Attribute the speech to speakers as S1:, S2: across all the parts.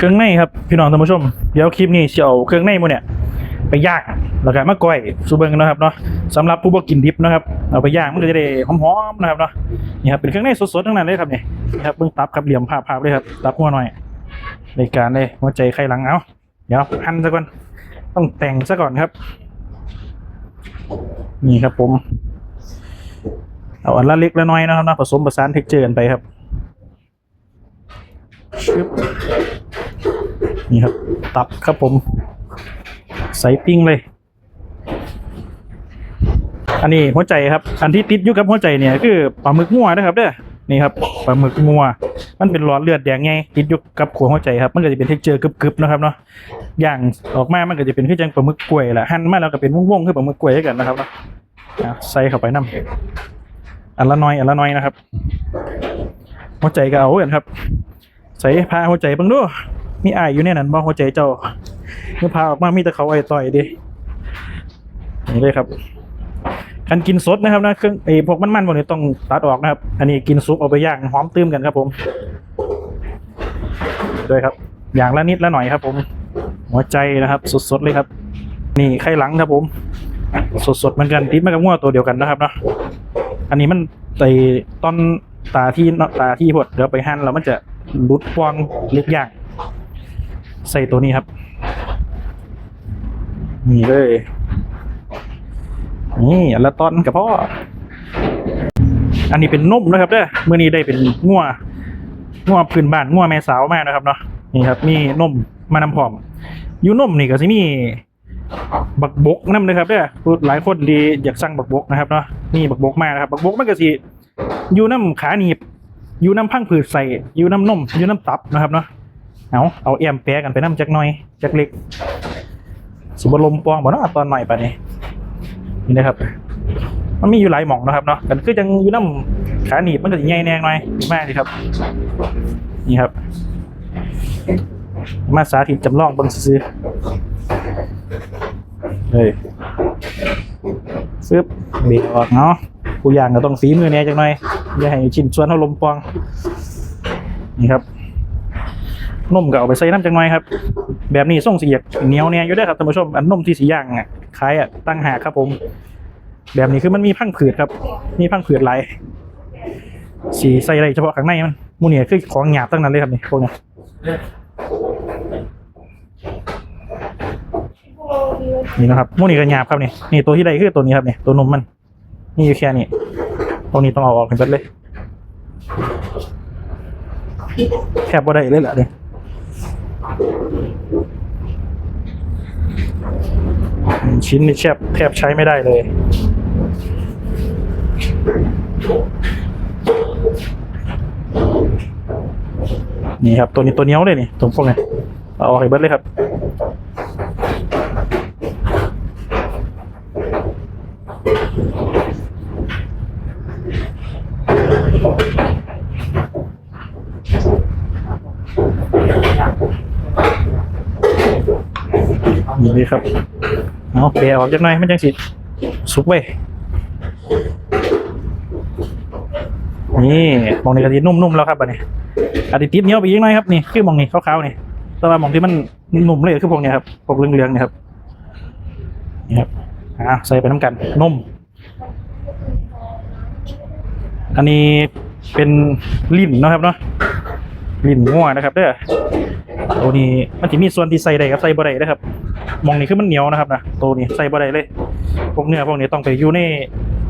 S1: เครื่องในครับพี่น้องท่านผู้ชม เดี๋ยวคลิปนี้จะเอาเครื่องในมันเนี่ยไปย่างแล้วก็มาก้อยสูเบิงนะครับเนาะสำหรับผู้บ่กินดิบนะครับเอาไปย่างมันก็จะได้หอมๆนะครับเนาะนี่ครับเป็นเครื่องในสดๆทั้งนั้นเลยครับนี่นี่ครับเบิ่งตับครับเหลี่ยมภาพๆเลยครับตับหัวหน่อยในการเลยหัวใจไข่หลังเอาเดี๋ยวหั่นซะก่อนต้องแต่งซะก่อนครับ นี่ครับผมเอาอันละเล็กละน้อยนะครับเนาะผสมผสานเท็กเจอร์กันไปครับชึบ นี่ครับ ตับครับผม ใส่ปิ้งเลย อันนี้หัวใจครับ อันที่ติดอยู่กับหัวใจเนี่ยคือปลาหมึกงัวนะครับเด้อนี่ครับปลาหมึกงัว มันเป็นหลอดเลือดแดงไงติดอยู่กับขัวหัวใจครับมันก็จะเป็นเท็กเจอร์กรึบๆนะครับเนาะอย่างออกมามันก็จะเป็นคือจังปลาหมึกกล้วยแหละหั่นมาแล้วก็เป็นวงๆคือปลาหมึกกล้วยกันนะครับเนาะใส่เข้าไปน้ำอันละน้อยอันละน้อยนะครับ หัวใจก็เอากันครับ ใส่พาหัวใจเบังดู มีอายอยู่ในนั้นบ่หัวใจเจ้าเมื่อพาออกมามีแต่เขาไอ้ต่อยดินี่เลยครับการกินสดนะครับนะเครื่องไอ้พวกมันๆพวกนี้ต้องตัดออกนะครับ อันนี้กินซุปเอาไปย่างหอมตื้มกันครับผมด้วยครับ อย่างละนิดละหน่อยครับผม หัวใจนะครับ สดๆเลยครับ นี่ไข่หลังครับผม สดๆเหมือนกันติดมากับงัวตัวเดียวกันนะครับเนาะอันนี้มันไอตอนตาที่ตาที่พดเดี๋ยวไปหั่นแล้วมันจะรุดฟองเล็กอย่าง ใส่ตัวนี้ครับ นี่เลย นี่อันละตอนกับพ่อ อันนี้เป็นนมนะครับเด้อเมื่อนี้ได้เป็นงัวงัวพื้นบ้านงัวแม่สาวมากนะครับเนาะนี่ครับ มีนมมานำพร้อมอยูนมนี่ก็สิมีบักบกน้ำนะครับเด้อพูดหลายคนดีอยากสั่งบักบกนะครับเนาะนี่บักบกมากนะครับบักบกมันก็สิอยู่น้ำขาหนีบอยู่น้ำพังผืดใส่อยู่น้ำนมอยู่น้ำตับนะครับเนาะ เอาเอาแอมแปะกันไปน้ำจักหน่อยจักเล็กสุบลมปองบ่เนาะตอนหน่อยปะนี่นี่นะครับ มันมีอยู่หลายหม่องนะครับเนาะกันคือจังอยู่น้ำขาหนีบมันก็ใหญ่แนงหน่อยมากดีครับ นี่ครับ มาสาธิตจำลองบิ่งซื้อเฮ้ยซึบเบรกออกเนาะกูย่างก็ต้องฝีมือแหน่จังหน่อยอย่าให้ชิ้นส่วนเท่าลมปอง นี่ครับ นมก็เอาไปใส่น้ำจังหน่อยครับ แบบนี้ส่งเสียกเหนียวเนี่ยอยู่ได้ครับท่านผู้ชมอันนมที่สีย่างอะขายอะตั้งหากครับผม แบบนี้คือมันมีพังผืดครับ มีพังผืดหลสีใส่อะไรเฉพาะข้างในมันมูเนี่ยคือของหยาบตั้งนั้นเลยครับนี่พวกเนี้ยนี่นะครับมูนี่ก็หยาบครับนี่นี่ตัวที่ใดคือตัวนี้ครับนี่ตัวนมมัน นี่อยู่แค่นี้ตรงนี้ต้องเอาออกให้เบิดเลยแทบบ่ได้เลยแหละเนี่ย ชิ้นนี้แทบแทบใช้ไม่ได้เลย นี่ครับ ตัวนี้ตัวเหนี้ยวเลยนี่ตรงพวกนี้เอาออกให้เบิดเลยครับนี่ครับ เอาเปลี่ยออกจากหน่อยมันจังสิสุกเว้ยนี่มองในกระดิ่นุ่มๆแล้วครับอันนี้อาดิติดเนี้ยไปอีกหน่อยครับนี่คือมองนี่ขาวๆนี่แต่ว่ามองที่มันนุ่มเลยคือพวกเนี้ยครับพวกเหลืองๆเนี่ยครับนี่ครับอะใส่ไปน้ำกันนุ่ม อันนี้เป็นลิ้นนะครับเนาะลิ้นงัวนะครับเด้อตัวนี้มันจะมีส่วนที่ใส่ได้กับใส่บ่ได้นะครับ มองนี่คือมันเหนียวนะครับนะตัวนี้ใส่บ่ได้เลยพวกเนื้อพวกนี้ต้องไปอยู่ใน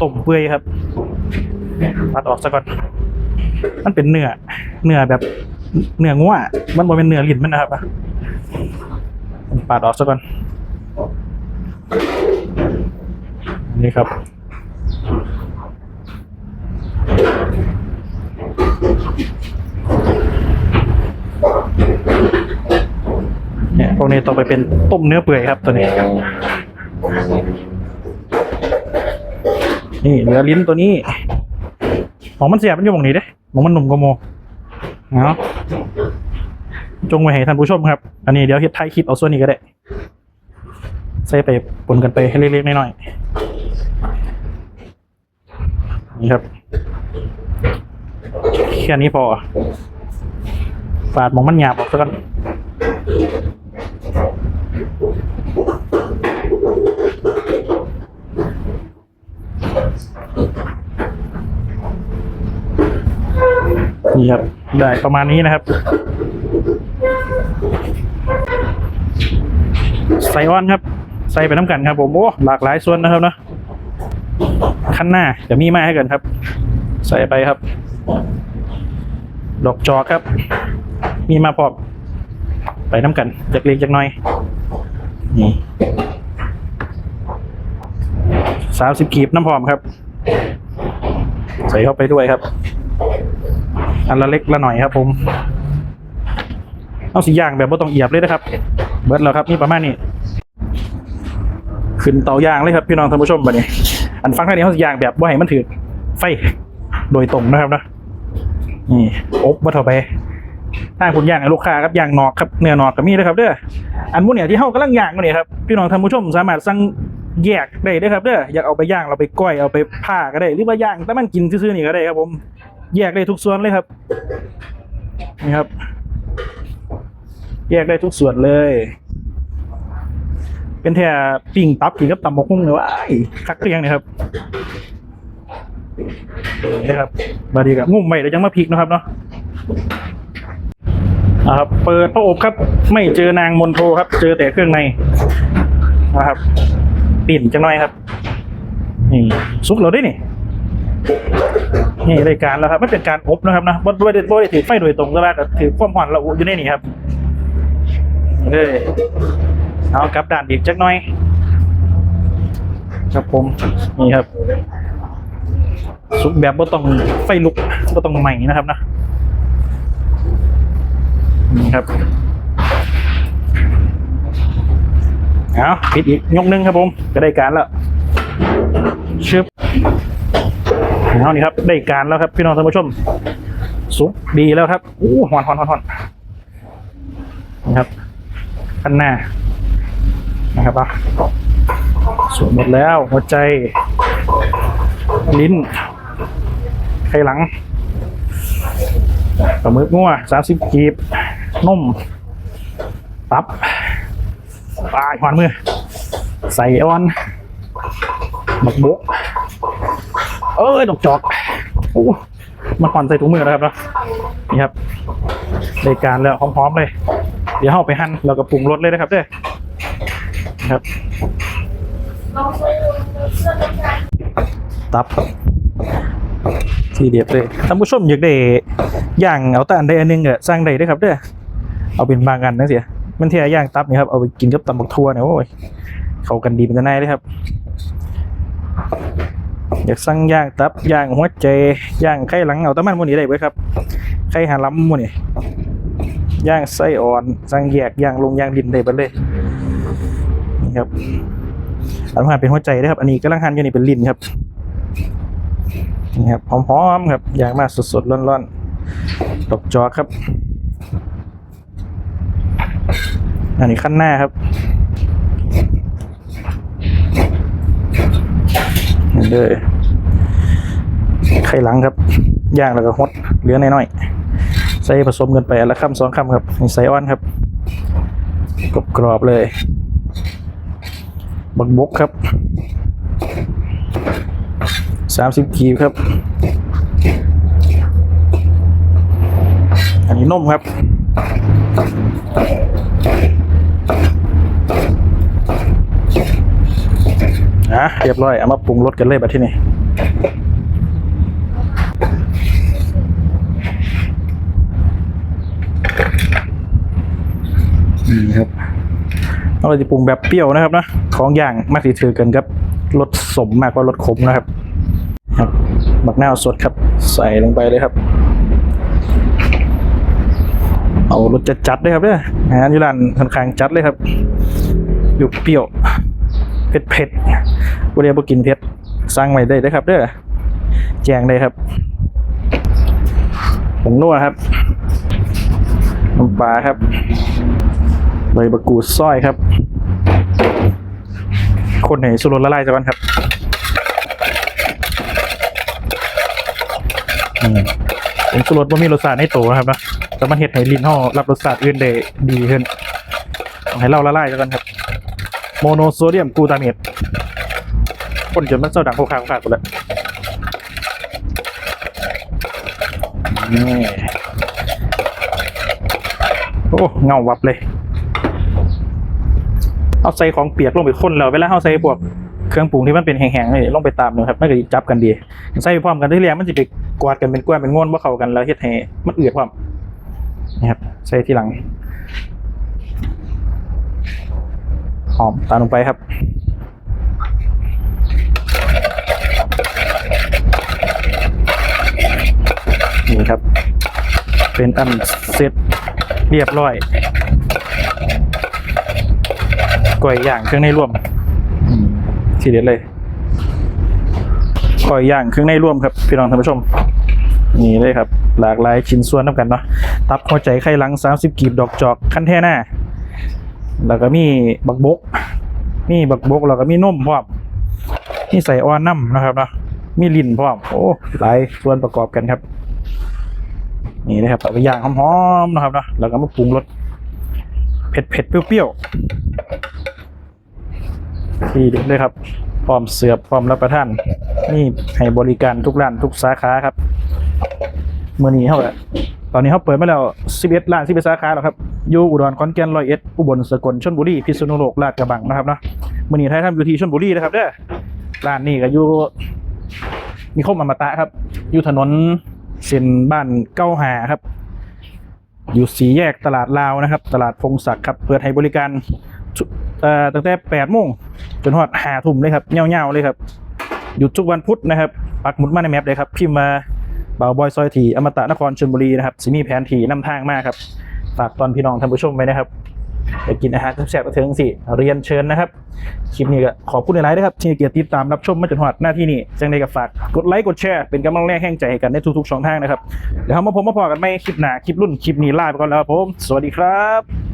S1: ต้มเปื่อยครับตัดออกซะก่อนมันเป็นเนื้อเนื้อแบบเนื้องัวมันบ่เป็นเนื้อลิ้นมันนะครับปาดออกซะก่อนนี่ครับ เนี่ยพ วกนี้ต้องไปเป็นต้มเนื้อเปื่อยครับตัวนี้นี่เหลือลิ้นตัวนี้หมองมันเสียบมันอยู่หมองนี้เด้หมองมันหนุ่มกโมเอาะจงไว้ให้ท่านผู้ชมครับ อันนี้เดี๋ยวเฮ็ดท้ายคลิปเอาส่วนนี้ก็ได้ใส่ไปปนกันไปให้เล็กๆน้อยๆนี่ครับแค่นี้พอฝาดหมองมันหยาบออกซะก่อน นี่ครับ ได้ประมาณนี้นะครับ ใส่ออนครับ ใส่ไปน้ำกันครับผม โอ้หลากหลายส่วนนะครับเนาะขั้นหน้าจะมีมาให้กันครับ ใส่ไปครับ ดอกจอครับ มีมาพร้อมไปน้ำกันจากเล็กจากน้อย นี่สามสิบกีบน้ำพร้อมครับ ใส่เข้าไปด้วยครับ อันละเล็กละหน่อยครับ ผม เอาสีย่างแบบไม่ต้องเอียบเลยนะครับ เบิร์ดแล้วครับนี่ประมาณนี้ขึ้นเตาย่างเลยครับพี่น้องท่านผู้ชมบัดนี้ อันฟังท่านี้เขาสีย่างแบบว่าให้มันถือไฟโดยตรงนะครับนะนี่อบมาเถาไป ถ้าคุณย่างลูกค้าครับย่างนอกครับเนื้อนอกก็มีเลยครับเด้ออันพวกเนี่ยที่เฮากำลังย่างกันเนี่ยครับพี่น้องท่านผู้ชมสามารถสั่งแยกได้ด้อครับเด้ออยากเอาไปย่างเราไปก้อยเอาไปผ่าก็ได้หรือว่าย่างแต่มันกินซื่อๆนี่ก็ได้ครับ ผมแยกได้ทุกส่วนเลยครับนี่ครับ แยกได้ทุกส่วนเลย เป็นแท่ปิ้งตับกินกับตำบกหุ่งเลยว่าคักเรียงเนี่ยครับนี่ครับบาดีกับงุ่มใหม่เดี๋ยวยังมาพริกนะครับเนาะ ครับเปิดพระอบครับ ไม่เจอนางมนโทครับ เจอแต่เครื่องในนะครับปิ่นจังหน่อยครับ นี่ซุกเราได้นี่นี่รายการแล้วครับไม่เป็นการอบนะครับนะบ่ด้บ่ได้ถือไฟโดยตรงก็แต่ว่าก็ถือความหวานเราอยู่ในนี่ครับเอ้ยเอากลับด้านอีกจักหน่อย ครับผมนี่ครับสุกแบบบ่ต้องไฟลุกบ่ต้องใหม่นะครับนะ ครับเอาปิดอีกยกนึงครับผมก็ได้การแล้วชึบเอานี่ครับ ได้การแล้วครับพี่น้องท่านผู้ชม สุกดีแล้วครับอู้หอนหอนหอนหอนนะครับข้างหน้านะครับอะสุกหมดแล้ว หัวใจ ลิ้นไขหลังปลาหมึกงัวสามสิบกีบ นุ่มตับปลายหวานมือ ใส่ออนหมักบุกเอ้ยดอกจอกโอ้มันผ่อนใส่ถุงมือแล้วครับเนาะนี่ครับรายการแล้วพร้อมๆเลย เดี๋ยวเข้าไปหั่นแล้วก็ปรุงรสเลยนะครับเด้อนะครับตับทีเดียบเลยท่านผู้ชมอยากได้ย่างเอาแต่อันใดอันหนึงก็สร้างได้เด้อครับเด้อ เอาเป็นบางอันนะเสีย มันเทียย่างตับนี่ครับ เอาไปกินกับตำบักทั่วเนี่ยโอ้ย เข้ากันดีเป็นจะไงเลยครับ อยากสั่งย่างตับย่างหัวใจย่างไข่หลังเอาตะมันมูนี้ได้เว้ยครับ ไข่หาล้ำมูนี่ย่างไส้อ่อนสั่งแยกย่างลงย่างดินได้เบิดเลยนี่ครับ อันนั้เป็นหัวใจนะครับ อันนี้กำลังหั่นอยู่นี่เป็นลิ้นครับ นี่ครับหอมๆครับ ย่างมาสดๆร้อนๆดอกจอครับ อันนี้ขั้นหน้าครับนี่เลยไข่หลังครับย่างแล้วก็ฮดเหลือน้อยๆใส่ผสมกันไปละคำสองคำครับนี่ใส่อ้อนครับกรอบกรอบๆเลยบักบกครับสามสิบกีบครับ อันนี้นมครับ อะเรียบร้อย เอามาปรุงรสกันเลยบัดที่นี่นี่ครับเราจะปรุงแบบเปรี้ยวนะครับนะของอย่างมากที่ถือกันครับรสสมมากกว่ารสขมนะครับ ครับบักนาวสดครับ ใส่ลงไปเลยครับ เอารสจัดๆเลยครับเนี่ยอาหารยูรานค่อนข้างจัดเลยครับอยู่เปรี้ยวเผ็ดเผ็ดๆ บริเวณบุกินเผ็ดสั่งไว้ได้เลยครับ เด้อแจงได้ครับผงนัวครับน้ำปลาครับใบมะกรูดซอยครับ คนไหนสุรสละลายจะกันครับอืมสุรสว่ามีรสชาติในตัวครับนะแต่มันเห็ดให้ลิ้นห่อรับรสชาติอื่นได้ดีขึ้นให้เราละลายกันครับ โมโนโซเดียมกูตาเมต คนจนมันเศร้าดังโคคาโคคากูแล้วนี่โอ้เงาวับเลย เอาใส่ของเปียกลงไปข้นแล้วเวลาเอาใส่พวกเครื่องปรุงที่มันเป็นแห้งๆนี่ลงไปตามนะครับมันก็จับกันดีใส่พร้อมกันที่เรียงมันจะไปกวาดกันเป็นกล้วยเป็นง่วนว่าเข้ากันแล้วเฮ็ดให้มันเอือดพร้อมนะครับใส่ทีหลังหอมตามลงไปครับ นี่ครับ เป็นอันเสร็จเรียบร้อยก๋วยย่างเครื่องในร่วมอืมทีเด็ดเลยก๋วยย่างเครื่องในร่วมครับพี่น้องท่านผู้ชม นี่เลยครับ หลากหลายชิ้นส่วนน้ำกันเนาะตับหัวใจไข่หลัง 30 กีบดอกจอกขั้นแท่หน้า แล้วก็มีบักบก มีบักบกแล้วก็มีนมพร้อมมีใส่อ้อนน้ำนะครับเนาะมีลิ้นพร้อมโอ้หลายส่วนประกอบกันครับ นี่นะครับเอาไปย่างหอมๆนะครับนะแล้วก็มาปรุงรสเผ็ดเผ็ดๆเปรี้ยวๆที่เด็ดเลยครับพร้อมเสือบพร้อมรับประทาน นี่ให้บริการทุกร้านทุกสาขาครับเมื่อนี้เขาอะตอนนี้เขาเปิดมาแล้ว11ร้าน11สาขาแล้วครับอยู่อุดรขอนแก่นร้อยเอ็ดอุบลสกลชลบุรีพิษณุโลกลาดกระบังนะครับเนาะมื่อนี้ไทยทำอยู่ที่ชลบุรีนะครับเด้อร้านนี้ก็อยู่มีคมอมตะครับ อยู่ถนน เส้นบ้านเก้าหาครับ อยู่สีแยกตลาดลาวนะครับ ตลาดพงศักดิ์ครับ เปิดให้บริการตั้งแต่แปดโมงจนหอดหาทุ่มเลยครับเงาๆเลยครับหยุดทุกวันพุธนะครับปักหมุดมาในแมปเลยครับพิมพ์มาบ่าวบอยซอยทีอมตะนครชลบุรีนะครับสิมีแผนทีนำทางมากครับฝากตอนพี่น้องท่านผู้ชมไว้นะครับ ไปกินอาหารแซ่บๆกระเทิงสิ เรียนเชิญนะครับ คลิปนี้ก็ขอบคุณหลายๆด้วยครับที่เกียรติติดตามรับชมมาจนหอดหน้าที่นี่จังใดก็ฝากกดไลค์กดแชร์เป็นกำลังแรงแห่งใจให้กันในทุกๆช่องทางนะครับ เดี๋ยวเรามาพบมาพอกันไม่คลิปหน้าคลิปรุ่นคลิปนี้ลาไปก่อนแล้วครับผม สวัสดีครับ